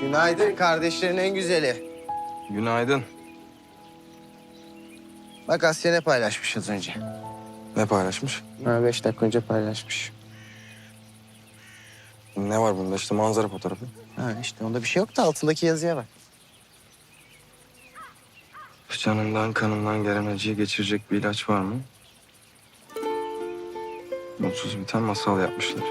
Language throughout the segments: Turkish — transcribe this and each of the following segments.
Günaydın kardeşlerin en güzeli. Günaydın. Bak Asya ne paylaşmış az önce. Ne paylaşmış? Ha, beş dakika önce paylaşmış. Ne var bunda işte manzara fotoğrafı. Ha işte onda bir şey yok da altındaki yazıya bak. Canından kanından gelen acıyı geçirecek bir ilaç var mı? Mutsuz biten masal yapmışlar.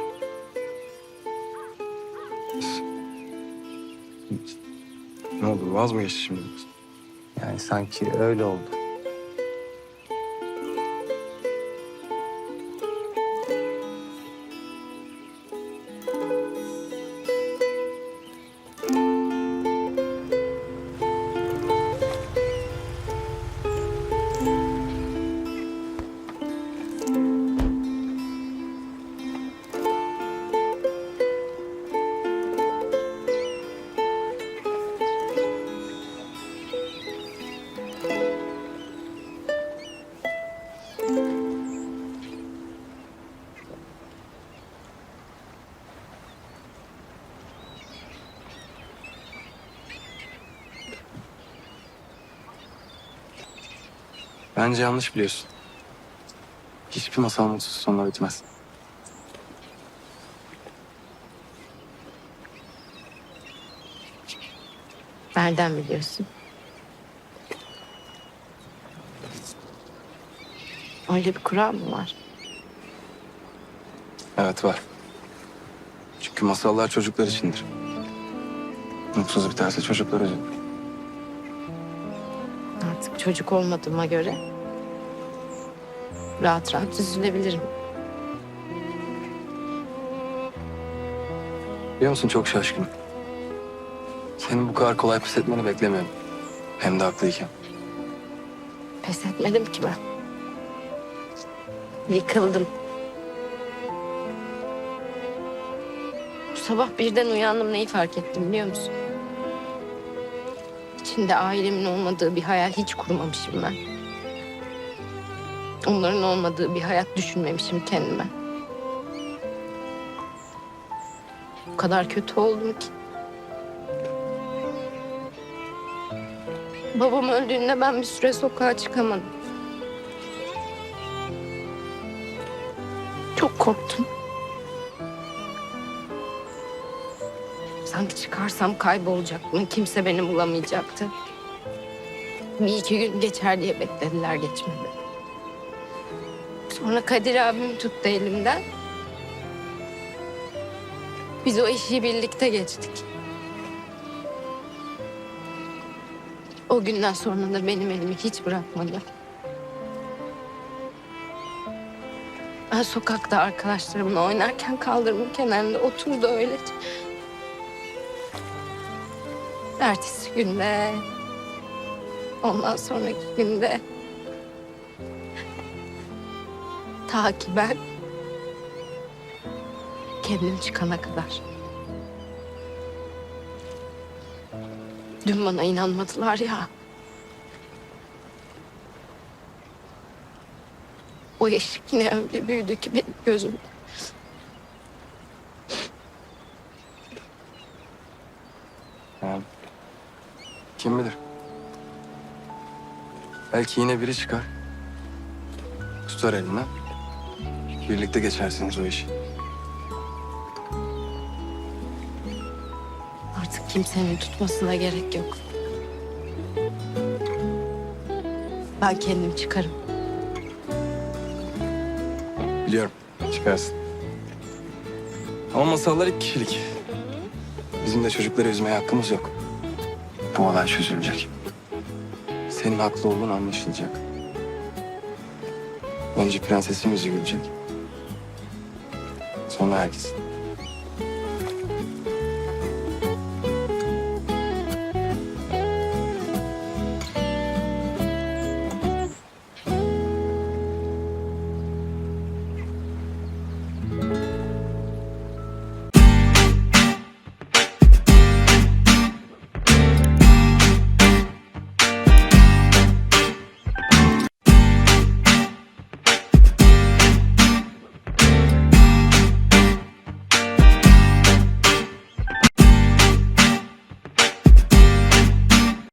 Ne oldu vaz mı geçti şimdi? Yani sanki öyle oldu. Bence yanlış biliyorsun. Hiçbir masal mutsuz sonla bitmez. Nereden biliyorsun? Öyle bir kural mı var? Evet var. Çünkü masallar çocuklar içindir. Mutsuz biterse çocuklar üzülür. Çocuk olmadığıma göre rahat rahat üzülebilirim. Biliyor musun çok şaşkınım. Senin bu kadar kolay pes etmeni beklemiyorum. Hem de haklıyken. Pes etmedim ki ben. Yıkıldım. Bu sabah birden uyandım neyi fark ettim biliyor musun? İçinde ailemin olmadığı bir hayal hiç kurmamışım ben. Onların olmadığı bir hayat düşünmemişim kendime. O kadar kötü oldum ki. Babam öldüğünde ben bir süre sokağa çıkamadım. Çok korktum. Sanki çıkarsam kaybolacaktım. Kimse beni bulamayacaktı. Bir iki gün geçer diye beklediler geçmedi. Sonra Kadir abim tuttu elimden. Biz o işi birlikte geçtik. O günden sonra da benim elimi hiç bırakmadı. Ben sokakta arkadaşlarımla oynarken kaldırımın kenarında oturdu öylece. Ertesi günde, ondan sonraki günde... Ta ki ben kendim çıkana kadar. Dün bana inanmadılar ya. O eşik yine öyle büyüdü ki benim gözümde. Yani kim bilir? Belki yine biri çıkar. Tutar elinden. Birlikte geçersiniz o işi. Artık kimsenin tutmasına gerek yok. Ben kendim çıkarım. Biliyorum. Çıkarsın. Ama masallar iki kişilik. Bizim de çocukları üzmeye hakkımız yok. Bu olay çözülecek. Senin haklı olduğun anlaşılacak. Önce prensesimiz üzülecek. Sonra herkes.